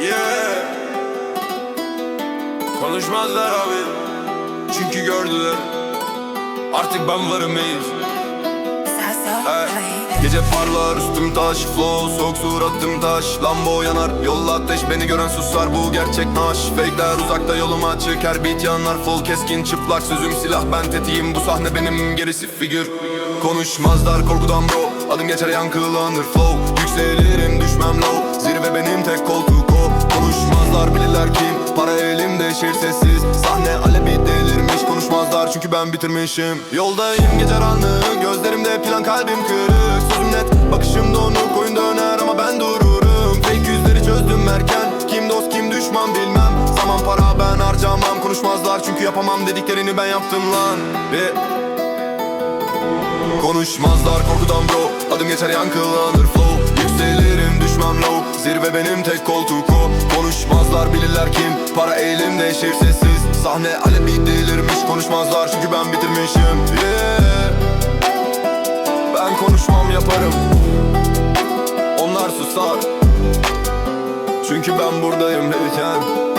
Yeah. Konuşmazlar abi. Çünkü gördüler. Artık ben varım Hey. Gece parlar üstüm taş Flow soğuk suratım taş. Lambo yanar yolla ateş Beni gören susar. Bu gerçek naş. Fake'ler uzakta yolum açık. Her beat yanar full keskin çıplak. Sözüm silah ben tetiğim. Bu sahne benim gerisi figür. Konuşmazlar korkudan bro. Adım geçer yankılanır flow. Yükselirim düşmem sessiz. Sahne alebi delirmiş Konuşmazlar çünkü ben bitirmişim. Yoldayım gece ranlı Gözlerimde plan kalbim kırık. Sözüm net bakışım donuk Oyun döner ama ben dururum. Fake yüzleri çözdüm erken Kim dost kim düşman bilmem. Zaman para ben harcamam Konuşmazlar çünkü yapamam dediklerini ben yaptım lan. Ve Konuşmazlar korkudan bro Adım geçer yankılanır flow. Yükselirim düşmem low Zirve benim tek koltuk. O Konuşmazlar bilirler kim? Para elimde şehir sessiz. Sahne alebi delirmiş Konuşmazlar çünkü ben bitirmişim. Yeah. Ben konuşmam yaparım. Onlar susar. Çünkü ben buradayım derken